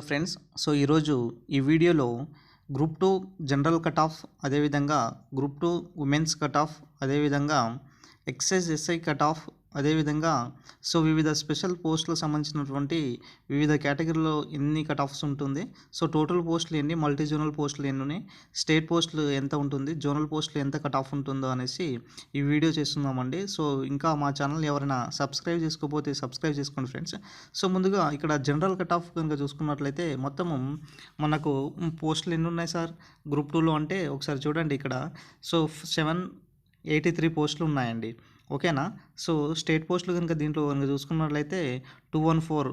Friends so ఈరోజు ఈ వీడియోలో group two general cut off అదేవిధంగా group two women's cut off అదేవిధంగా ఎక్సైజ్ ఎస్ఐ కట్ ఆఫ్ అదేవిధంగా సో వివిధ స్పెషల్ పోస్టులకు సంబంధించినటువంటి వివిధ కేటగిరీలో ఎన్ని కట్ ఆఫ్స్ ఉంటుంది సో టోటల్ పోస్టులు ఎన్ని మల్టీ జోనల్ పోస్టులు ఎన్ని ఉన్నాయి స్టేట్ పోస్టులు ఎంత ఉంటుంది జోనల్ పోస్టులు ఎంత కట్ ఆఫ్ ఉంటుందో అనేసి ఈ వీడియో చేస్తున్నామండి. సో ఇంకా మా ఛానల్ ఎవరైనా సబ్స్క్రైబ్ చేసుకోకపోతే సబ్స్క్రైబ్ చేసుకోండి ఫ్రెండ్స్. సో ముందుగా ఇక్కడ జనరల్ కట్ ఆఫ్ కనుక చూసుకున్నట్లయితే మొత్తము మనకు పోస్టులు ఎన్ని ఉన్నాయి సార్? గ్రూప్ టూలో అంటే ఒకసారి చూడండి ఇక్కడ. సో సెవెన్ ఎయిటీ త్రీ పోస్టులు ఉన్నాయండి. ఓకేనా? సో స్టేట్ పోస్టులు కనుక దీంట్లో కనుక చూసుకున్నట్లయితే టూ వన్ ఫోర్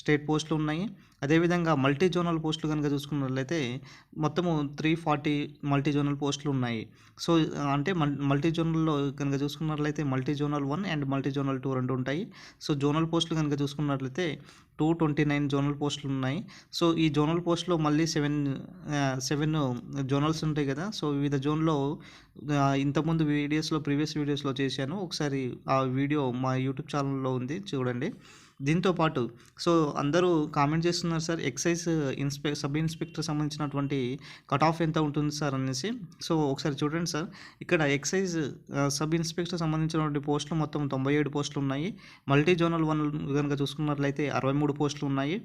స్టేట్ పోస్టులు ఉన్నాయి. అదేవిధంగా మల్టీ జోనల్ పోస్టులు కనుక చూసుకున్నట్లయితే మొత్తము త్రీ ఫార్టీ మల్టీ జోనల్ పోస్టులు ఉన్నాయి. సో అంటే మల్ మల్టీ జోనల్లో కనుక చూసుకున్నట్లయితే multi zonal one and multi zonal two రెండు ఉంటాయి. సో జోనల్ పోస్టులు కనుక చూసుకున్నట్లయితే టూ ట్వంటీ నైన్ జోనల్ పోస్టులు ఉన్నాయి. సో ఈ జోనల్ పోస్ట్లో మళ్ళీ సెవెన్ సెవెన్ జోనల్స్ ఉంటాయి కదా. సో వివిధ జోన్లో ఇంతకుముందు వీడియోస్లో ప్రీవియస్ వీడియోస్లో చేశాను. ఒకసారి ఆ వీడియో మా యూట్యూబ్ ఛానల్లో ఉంది చూడండి. దీంతో పాటు సో అందరూ కామెంట్ చేస్తున్నారు సార్ ఎక్సైజ్ ఇన్స్పె సబ్ ఇన్స్పెక్టర్ సంబంధించినటువంటి కట్ ఆఫ్ ఎంత ఉంటుంది సార్? అనేసి. సో ఒకసారి చూడండి సార్. ఇక్కడ ఎక్సైజ్ సబ్ ఇన్స్పెక్టర్ సంబంధించినటువంటి పోస్టులు మొత్తం తొంభై ఏడు పోస్టులు ఉన్నాయి. మల్టీ జోనల్ వన్ కనుక చూసుకున్నట్లయితే అరవై మూడు పోస్టులు ఉన్నాయి.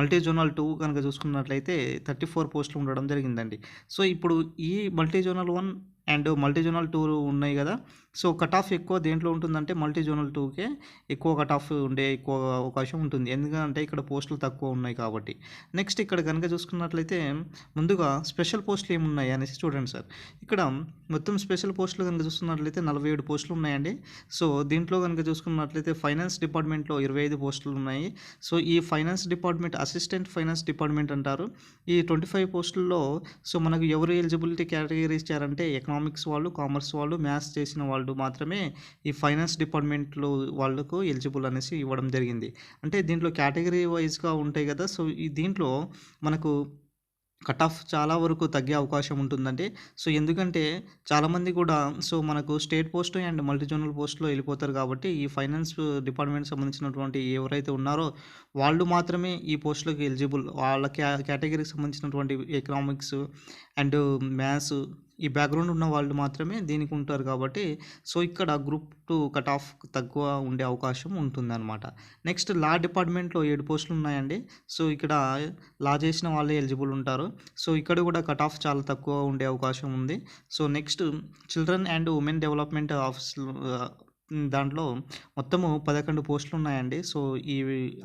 మల్టీ జోనల్ టూ కనుక చూసుకున్నట్లయితే థర్టీ ఫోర్ పోస్టులు ఉండడం జరిగిందండి. సో ఇప్పుడు ఈ multi zonal one and multi zonal two ఉన్నాయి కదా సో కట్ ఆఫ్ ఎక్కువ దేంట్లో ఉంటుందంటే మల్టీ జోనల్ టూకే ఎక్కువ కట్ ఆఫ్ ఉండే ఎక్కువ అవకాశం ఉంటుంది. ఎందుకంటే ఇక్కడ పోస్టులు తక్కువ ఉన్నాయి కాబట్టి. నెక్స్ట్ ఇక్కడ కనుక చూసుకున్నట్లయితే ముందుగా స్పెషల్ పోస్టులు ఏమున్నాయి అనేసి చూడండి సార్. ఇక్కడ మొత్తం స్పెషల్ పోస్టులు కనుక చూసుకున్నట్లయితే నలభై ఏడు పోస్టులు ఉన్నాయండి. సో దీంట్లో కనుక చూసుకున్నట్లయితే ఫైనాన్స్ డిపార్ట్మెంట్లో ఇరవై ఐదు పోస్టులు ఉన్నాయి. సో ఈ finance department assistant finance department అంటారు. ఈ ట్వంటీ ఫైవ్ పోస్టుల్లో సో మనకు ఎవరు ఎలిజిబిలిటీ కేటగిరీ ఇచ్చారంటే ఎకనామిక్స్ వాళ్ళు కామర్స్ వాళ్ళు మ్యాథ్స్ చేసిన వాళ్ళు వాళ్ళు మాత్రమే ఈ ఫైనాన్స్ డిపార్ట్మెంట్లో వాళ్ళకు ఎలిజిబుల్ అనేసి ఇవ్వడం జరిగింది. అంటే దీంట్లో కేటగిరీ వైజ్గా ఉంటాయి కదా సో ఈ దీంట్లో మనకు కట్ ఆఫ్ చాలా వరకు తగ్గే అవకాశం ఉంటుందండి. సో ఎందుకంటే చాలామంది కూడా సో మనకు state post and multi zonal పోస్ట్లో వెళ్ళిపోతారు కాబట్టి ఈ ఫైనాన్స్ డిపార్ట్మెంట్ సంబంధించినటువంటి ఎవరైతే ఉన్నారో వాళ్ళు మాత్రమే ఈ పోస్టులకు ఎలిజిబుల్. వాళ్ళ క్యా కేటగిరీకి సంబంధించినటువంటి ఎకనామిక్స్ అండ్ మ్యాథ్స్ ఈ బ్యాక్గ్రౌండ్ ఉన్న వాళ్ళు మాత్రమే దీనికి ఉంటారు కాబట్టి సో ఇక్కడ గ్రూప్ టూ కట్ ఆఫ్ తక్కువ ఉండే అవకాశం ఉంటుందన్నమాట. నెక్స్ట్ లా డిపార్ట్మెంట్లో ఏడు పోస్టులు ఉన్నాయండి. సో ఇక్కడ లా చేసిన వాళ్ళే ఎలిజిబుల్ ఉంటారు. సో ఇక్కడ కూడా కట్ ఆఫ్ చాలా తక్కువ ఉండే అవకాశం ఉంది. So next children and women development office దాంట్లో మొత్తము పదకొండు పోస్టులు ఉన్నాయండి. సో ఈ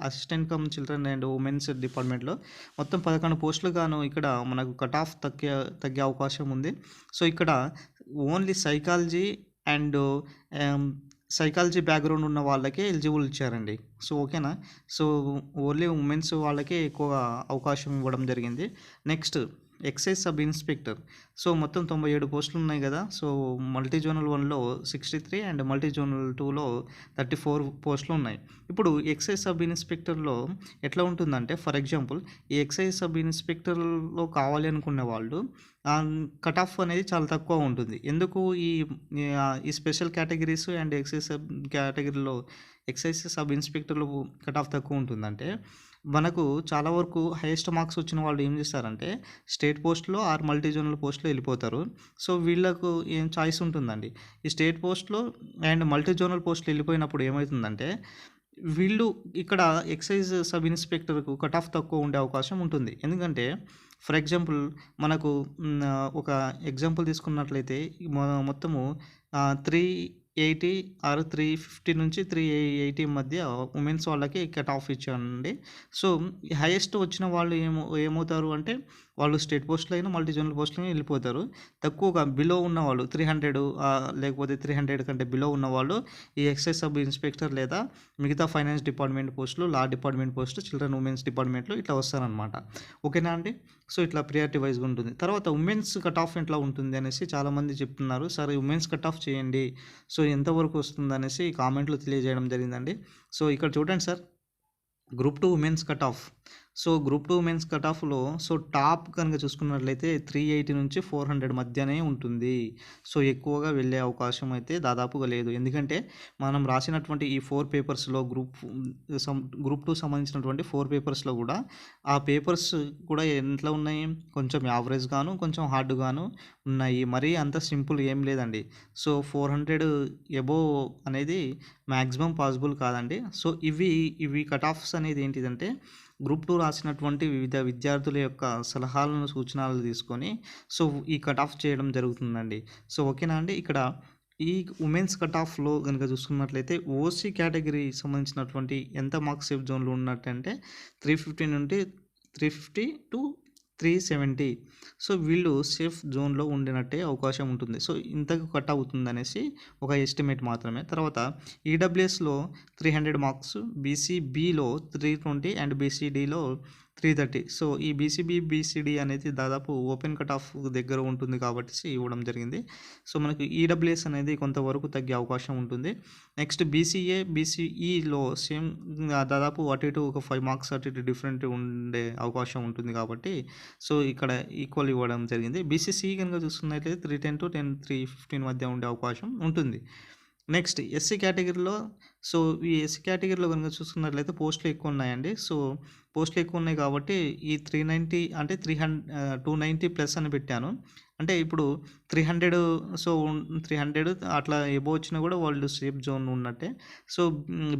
assistant cum children and women's డిపార్ట్మెంట్లో మొత్తం పదకొండు పోస్టులు గాను ఇక్కడ మనకు కట్ ఆఫ్ తగ్గే తగ్గే అవకాశం ఉంది. సో ఇక్కడ only psychology and psychology background ఉన్న వాళ్ళకే ఎలిజిబుల్ ఇచ్చారండి. సో ఓకేనా? సో ఓన్లీ ఉమెన్స్ వాళ్ళకే ఎక్కువ అవకాశం ఇవ్వడం జరిగింది. Next excise sub inspector so మొత్తం తొంభై ఏడు పోస్టులు ఉన్నాయి కదా? సో మల్టీ జోనల్ వన్లో sixty three and multi zonal టూలో థర్టీ ఫోర్ పోస్టులు ఉన్నాయి. ఇప్పుడు ఎక్సైజ్ సబ్ ఇన్స్పెక్టర్లో ఎట్లా ఉంటుందంటే ఫర్ ఎగ్జాంపుల్ ఈ ఎక్సైజ్ సబ్ ఇన్స్పెక్టర్లో కావాలి అనుకునే వాళ్ళు కట్ ఆఫ్ అనేది చాలా తక్కువ ఉంటుంది. ఎందుకు? ఈ ఈ special categories and excise sub కేటగిరీలో ఎక్సైజ్ సబ్ ఇన్స్పెక్టర్లు కట్ ఆఫ్ తక్కువ ఉంటుందంటే మనకు చాలా వరకు హైయెస్ట్ మార్క్స్ వచ్చిన వాళ్ళు ఏం చేస్తారంటే స్టేట్ పోస్ట్లో ఆర్ మల్టీ జోనల్ పోస్ట్లో వెళ్ళిపోతారు. సో వీళ్ళకు ఏం చాయిస్ ఉంటుందండి? ఈ స్టేట్ పోస్ట్లో అండ్ మల్టీ జోనల్ పోస్ట్లో వెళ్ళిపోయినప్పుడు ఏమవుతుందంటే వీళ్ళు ఇక్కడ ఎక్సైజ్ సబ్ ఇన్స్పెక్టర్కు కట్ ఆఫ్ తక్కువ ఉండే అవకాశం ఉంటుంది. ఎందుకంటే ఫర్ ఎగ్జాంపుల్ మనకు ఒక ఎగ్జాంపుల్ తీసుకున్నట్లయితే మొ- మొత్తము three eighty or three fifty నుంచి త్రీ ఎయిటీ మధ్య ఉమెన్స్ వాళ్ళకి కట్ ఆఫ్ ఇచ్చానండి సో హైయెస్ట్ వచ్చిన వాళ్ళు ఏమో ఏమవుతారు అంటే వాళ్ళు స్టేట్ పోస్ట్లో అయినా మల్టీ జోనల్ పోస్ట్లో అయినా వెళ్ళిపోతారు. తక్కువగా బిలో ఉన్న వాళ్ళు త్రీ హండ్రెడ్ లేకపోతే త్రీ హండ్రెడ్ కంటే బిలో ఉన్న వాళ్ళు ఈ ఎక్సైజ్ సబ్ ఇన్స్పెక్టర్ లేదా మిగతా ఫైనాన్స్ డిపార్ట్మెంట్ పోస్టులు law department post children women's డిపార్ట్మెంట్లో ఇట్లా వస్తారనమాట ఓకేనా అండి? సో ఇట్లా ప్రియారిటీ వైజ్గా ఉంటుంది. తర్వాత ఉమెన్స్ కట్ ఆఫ్ ఎట్లా ఉంటుంది అనేసి చాలామంది చెప్తున్నారు. సరే ఉమెన్స్ కట్ ఆఫ్ చేయండి. సో ఎంతవరకు వస్తుంది అనేసి కామెంట్లో తెలియజేయడం జరిగిందండి. సో ఇక్కడ చూడండి sir group two women's cut off so group two men's cut ఆఫ్లో సో టాప్ కనుక చూసుకున్నట్లయితే త్రీ ఎయిటీ నుంచి ఫోర్ హండ్రెడ్ మధ్యనే ఉంటుంది. సో ఎక్కువగా వెళ్ళే అవకాశం అయితే దాదాపుగా లేదు. ఎందుకంటే మనం రాసినటువంటి ఈ ఫోర్ పేపర్స్లో గ్రూప్ గ్రూప్ టూ సంబంధించినటువంటి ఫోర్ పేపర్స్లో కూడా ఆ పేపర్స్ కూడా ఎట్లా ఉన్నాయి? కొంచెం యావరేజ్ గాను కొంచెం హార్డ్ గాను ఉన్నాయి. మరీ అంత సింపుల్ ఏం లేదండి. సో ఫోర్ హండ్రెడ్ ఎబో అనేది మ్యాక్సిమం పాసిబుల్ కాదండి. సో ఇవి ఇవి కట్ ఆఫ్స్ అనేది ఏంటిదంటే గ్రూప్ టూ రాసినటువంటి వివిధ విద్యార్థుల యొక్క సలహాలను సూచనలు తీసుకొని సో ఈ కట్ ఆఫ్ చేయడం జరుగుతుందండి. సో ఓకేనా అండి? ఇక్కడ ఈ ఉమెన్స్ కట్ ఆఫ్లో కనుక చూసుకున్నట్లయితే ఓసీ కేటగిరీ సంబంధించినటువంటి ఎంత మార్క్స్ సేఫ్ జోన్లో ఉన్నట్టంటే త్రీ ఫిఫ్టీ నుండి three fifty to three seventy. So వీళ్ళు సేఫ్ జోన్లో ఉండినట్టే అవకాశం ఉంటుంది. సో ఇంతకు కట్ అవుతుంది అనేసి ఒక ఎస్టిమేట్ మాత్రమే. తర్వాత ఈడబ్ల్యూఎస్లో త్రీ హండ్రెడ్ మార్క్స్ బీసీబీలో త్రీ ట్వంటీ అండ్ బీసీడీలో త్రీ థర్టీ. సో ఈ బీసీబీ బీసీడీ అనేది దాదాపు ఓపెన్ కట్ ఆఫ్ దగ్గర ఉంటుంది కాబట్టి ఇవ్వడం జరిగింది. సో మనకు ఈడబ్ల్యూఎస్ అనేది కొంతవరకు తగ్గే అవకాశం ఉంటుంది. నెక్స్ట్ బీసీఏ బీసీఈలో సేమ్ దాదాపు అటు ఇటు ఒక ఫైవ్ మార్క్స్ అటు ఇటు డిఫరెంట్ ఉండే అవకాశం ఉంటుంది కాబట్టి సో ఇక్కడ ఈక్వల్ ఇవ్వడం జరిగింది. బీసీసీ కనుక చూసుకున్నట్లయితే three ten to ten three fifteen మధ్య ఉండే అవకాశం ఉంటుంది. నెక్స్ట్ ఎస్సీ కేటగిరీలో సో ఈ ఎస్సీ కేటగిరీలో కనుక చూసుకున్నట్లయితే పోస్టులు ఎక్కువ ఉన్నాయండి సో పోస్టులు ఎక్కువ ఉన్నాయి కాబట్టి ఈ త్రీ నైంటీ అంటే three hundred two ninety plus అని పెట్టాను. అంటే ఇప్పుడు three hundred so three hundred అట్లా ఎబో వచ్చినా కూడా వాళ్ళు సేఫ్ జోన్ ఉన్నట్టే. So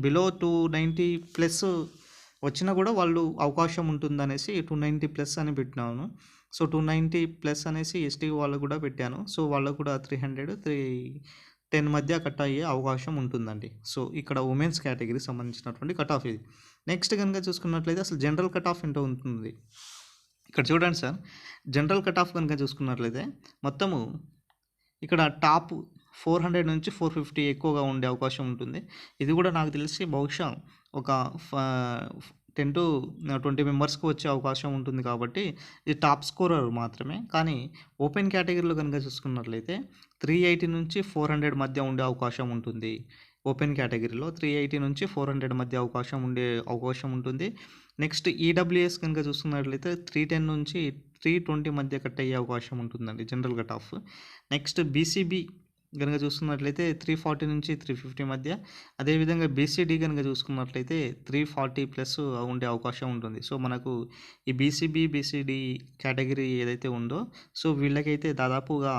below two ninety plus వచ్చినా కూడా వాళ్ళు అవకాశం ఉంటుందనేసి టూ నైంటీ ప్లస్ అని పెట్టినాను. సో టూ నైంటీ ప్లస్ అనేసి ఎస్టీ వాళ్ళకు కూడా పెట్టాను. సో వాళ్ళకు కూడా త్రీ హండ్రెడ్ త్రీ టెన్ మధ్య కట్ అయ్యే అవకాశం ఉంటుందండి. సో ఇక్కడ ఉమెన్స్ కేటగిరీ సంబంధించినటువంటి కట్ ఆఫ్ ఇది. నెక్స్ట్ కనుక చూసుకున్నట్లయితే అసలు జనరల్ కట్ ఆఫ్ ఎంత ఉంటుంది. ఇక్కడ చూడండి సార్. జనరల్ కట్ ఆఫ్ కనుక చూసుకున్నట్లయితే మొత్తము ఇక్కడ టాప్ ఫోర్ హండ్రెడ్ నుంచి ఫోర్ ఫిఫ్టీ ఎక్కువగా ఉండే అవకాశం ఉంటుంది. ఇది కూడా నాకు తెలిసి బహుశా ఒక టెన్ టు ట్వంటీ మెంబర్స్కి వచ్చే అవకాశం ఉంటుంది కాబట్టి ఇది టాప్ స్కోరర్ మాత్రమే. కానీ ఓపెన్ కేటగిరీలో కనుక చూసుకున్నట్లయితే త్రీ ఎయిటీ నుంచి ఫోర్ హండ్రెడ్ మధ్య ఉండే అవకాశం ఉంటుంది. ఓపెన్ కేటగిరీలో త్రీ ఎయిటీ నుంచి ఫోర్ హండ్రెడ్ మధ్య అవకాశం ఉండే అవకాశం ఉంటుంది. నెక్స్ట్ ఈడబ్ల్యూఎస్ కనుక చూసుకున్నట్లయితే త్రీ టెన్ నుంచి త్రీ ట్వంటీ మధ్య కట్ అయ్యే అవకాశం ఉంటుందండి general cut off. Next BCB కనుక చూసుకున్నట్లయితే త్రీ ఫార్టీ నుంచి త్రీ ఫిఫ్టీ మధ్య అదేవిధంగా బీసీడీ కనుక చూసుకున్నట్లయితే త్రీ ఫార్టీ ప్లస్ ఉండే అవకాశం ఉంటుంది. సో మనకు ఈ బీసీబీ బీసీడీ కేటగిరీ ఏదైతే ఉందో సో వీళ్ళకైతే దాదాపుగా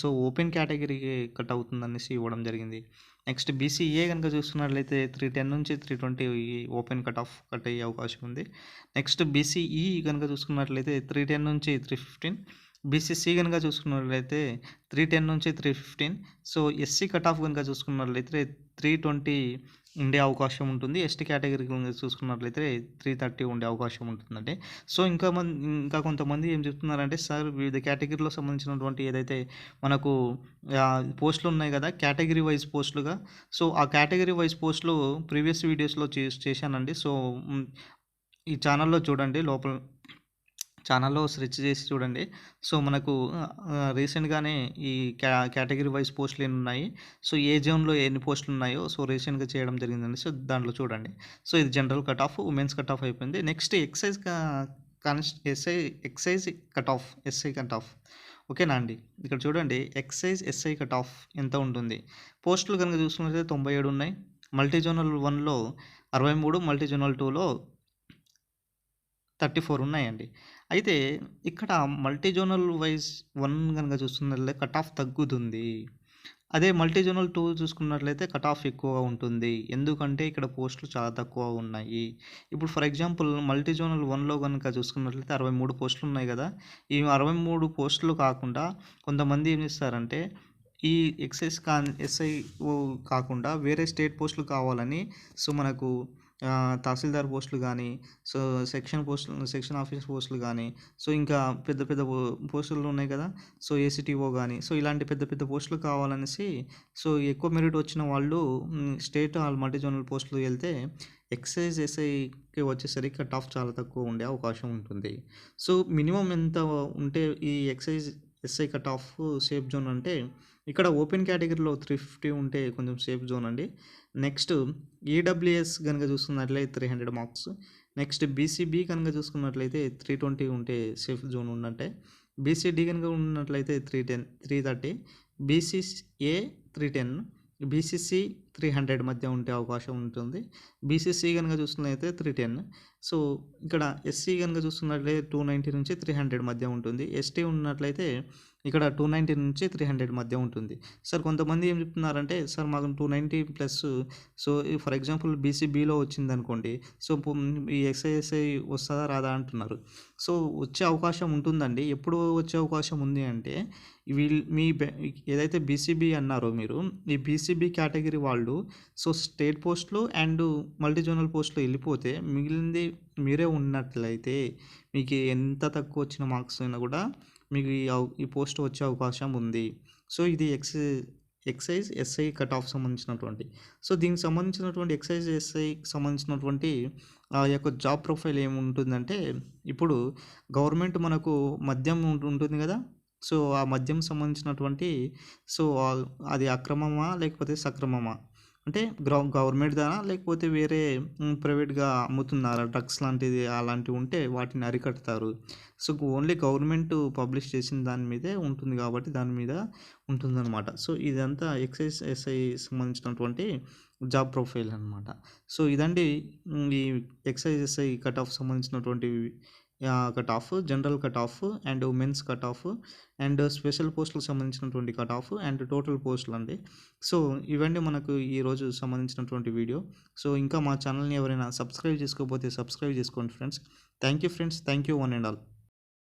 సో ఓపెన్ కేటగిరీకి కట్ అవుతుందనేసి ఇవ్వడం జరిగింది. నెక్స్ట్ బీసీఏ కనుక చూసుకున్నట్లయితే త్రీ టెన్ నుంచి three twenty open cut off cut అయ్యే అవకాశం ఉంది. నెక్స్ట్ బీసీఈ కనుక చూసుకున్నట్లయితే త్రీ టెన్ నుంచి త్రీ ఫిఫ్టీన్ బీసీసీ కనుక చూసుకున్నట్లయితే త్రీ టెన్ నుంచి three fifteen so SC cut off కనుక చూసుకున్నట్లయితే త్రీ ట్వంటీ ఉండే అవకాశం ఉంటుంది. ఎస్టీ కేటగిరీ కనుక చూసుకున్నట్లయితే త్రీ థర్టీ ఉండే అవకాశం ఉంటుందండి. సో ఇంకా మంది ఇంకా కొంతమంది ఏం చెప్తున్నారంటే సార్ వివిధ కేటగిరీలో సంబంధించినటువంటి ఏదైతే మనకు పోస్టులు ఉన్నాయి కదా కేటగిరీ వైజ్ పోస్టులుగా సో ఆ కేటగిరీ వైజ్ పోస్టులు ప్రీవియస్ వీడియోస్లో చేశానండి. సో ఈ ఛానల్లో చూడండి లోపల ఛానల్లో సెర్చ్ చేసి చూడండి. సో మనకు రీసెంట్గానే ఈ క్యా కేటగిరీ వైజ్ పోస్టులు ఎన్ని ఉన్నాయి సో ఏ జోన్లో ఎన్ని పోస్టులు ఉన్నాయో సో రీసెంట్గా చేయడం జరిగిందండి. సో దాంట్లో చూడండి. సో ఇది general cut off women's cut off అయిపోయింది. Next excise cons SI excise cut off SI cut off. ఓకేనా అండి? ఇక్కడ చూడండి. ఎక్సైజ్ ఎస్ఐ కట్ ఆఫ్ ఎంత ఉంటుంది? పోస్టులు కనుక చూసుకున్నట్లయితే తొంభై ఏడు ఉన్నాయి. మల్టీ జోనల్ వన్లో అరవై మూడు మల్టీ జోనల్ టూలో థర్టీ ఫోర్ ఉన్నాయండి. అయితే ఇక్కడ మల్టీ జోనల్ వైజ్ వన్ కనుక చూస్తున్నట్లయితే కట్ ఆఫ్ తగ్గుతుంది. అదే మల్టీ జోనల్ టూ చూసుకున్నట్లయితే కట్ ఆఫ్ ఎక్కువగా ఉంటుంది. ఎందుకంటే ఇక్కడ పోస్టులు చాలా తక్కువ ఉన్నాయి. ఇప్పుడు ఫర్ ఎగ్జాంపుల్ మల్టీ జోనల్ వన్లో కనుక చూసుకున్నట్లయితే అరవై మూడు పోస్టులు ఉన్నాయి కదా. ఈ అరవై మూడు పోస్టులు కాకుండా కొంతమంది ఏం చేస్తారంటే ఈ ఎక్సైజ్ కా ఎస్ఐ కాకుండా వేరే స్టేట్ పోస్టులు కావాలని సో మనకు తహసీల్దార్ పోస్టులు కానీ సో సెక్షన్ పోస్టులు సెక్షన్ ఆఫీస్ పోస్టులు కానీ సో ఇంకా పెద్ద పెద్ద పోస్టులు ఉన్నాయి కదా సో ఏసీటీఓ కానీ సో ఇలాంటి పెద్ద పెద్ద పోస్టులు కావాలనేసి సో ఎక్కువ మెరిట్ వచ్చిన వాళ్ళు స్టేట్ మల్టీ జోనల్ పోస్టులు వెళ్తే ఎక్సైజ్ ఎస్ఐకి వచ్చేసరికి కట్ ఆఫ్ చాలా తక్కువ ఉండే అవకాశం ఉంటుంది. సో మినిమం ఎంత ఉంటే ఈ excise SI cut off safe zone అంటే ఇక్కడ ఓపెన్ కేటగిరీలో త్రీ ఫిఫ్టీ ఉంటే కొంచెం సేఫ్ జోన్ అండి. నెక్స్ట్ ఈడబ్ల్యూఎస్ కనుక చూసుకున్నట్లయితే three hundred marks next BCB కనుక చూసుకున్నట్లయితే త్రీ ట్వంటీ ఉంటే సేఫ్ జోన్ ఉన్నట్టే. బీసీడీ కనుక ఉన్నట్లయితే three ten three thirty BCA three ten BCC three hundred మధ్య ఉండే అవకాశం ఉంటుంది. బీసీసీ కనుక చూసుకున్నట్లయితే త్రీ టెన్ సో ఇక్కడ ఎస్సీ కనుక చూసుకున్నట్లయితే టూ నైంటీ నుంచి త్రీ హండ్రెడ్ మధ్య ఉంటుంది. ఎస్టీ ఉన్నట్లయితే ఇక్కడ టూ నైంటీ నుంచి త్రీ హండ్రెడ్ మధ్య ఉంటుంది. సార్ కొంతమంది ఏం చెప్తున్నారంటే సార్ మాకు two ninety plus so for example బీసీబీలో వచ్చింది అనుకోండి సో ఈ ఎక్స్ఐఎస్ఐ వస్తుందా రాదా అంటున్నారు. సో వచ్చే అవకాశం ఉంటుందండి. ఎప్పుడు వచ్చే అవకాశం ఉంది అంటే వీళ్ళు మీ ఏదైతే బీసీబీ అన్నారో మీరు ఈ బీసీబీ కేటగిరీ వాళ్ళు సో స్టేట్ పోస్టులు అండ్ మల్టీ జోనల్ పోస్టులు వెళ్ళిపోతే మిగిలింది మీరే ఉన్నట్లయితే మీకు ఎంత తక్కువ వచ్చిన మార్క్స్ అయినా కూడా మీకు ఈ ఈ పోస్ట్ వచ్చే అవకాశం ఉంది. సో ఇది ex excise SI cut off సంబంధించినటువంటి. సో దీనికి సంబంధించినటువంటి ఎక్సైజ్ ఎస్ఐ సంబంధించినటువంటి ఆ యొక్క జాబ్ ప్రొఫైల్ ఏముంటుందంటే ఇప్పుడు గవర్నమెంట్ మనకు మద్యం ఉంటుంది కదా. సో ఆ మద్యం సంబంధించినటువంటి సో అది అక్రమమా లేకపోతే సక్రమమా? అంటే గ్రౌ గవర్నమెంట్ దానా లేకపోతే వేరే ప్రైవేట్గా అమ్ముతున్నారా? డ్రగ్స్ లాంటిది అలాంటివి ఉంటే వాటిని అరికడతారు. సో ఓన్లీ గవర్నమెంట్ పబ్లిష్ చేసిన దాని మీదే ఉంటుంది కాబట్టి దాని మీద ఉంటుందన్నమాట. సో ఇదంతా ఎక్సైజ్ ఎస్ఐ సంబంధించినటువంటి జాబ్ ప్రొఫైల్ అనమాట సో ఇదండి ఈ ఎక్సైజ్ ఎస్ఐ కట్ ఆఫ్ సంబంధించినటువంటి cut off general cut off and women's cut off and special పోస్టులకు సంబంధించినటువంటి కట్ ఆఫ్ అండ్ టోటల్ పోస్టులు అండి. సో ఇవన్నీ మనకు ఈరోజు సంబంధించినటువంటి వీడియో సో ఇంకా మా ఛానల్ని ఎవరైనా సబ్స్క్రైబ్ చేసుకోకపోతే సబ్స్క్రైబ్ చేసుకోండి friends thank you friends thank you one and all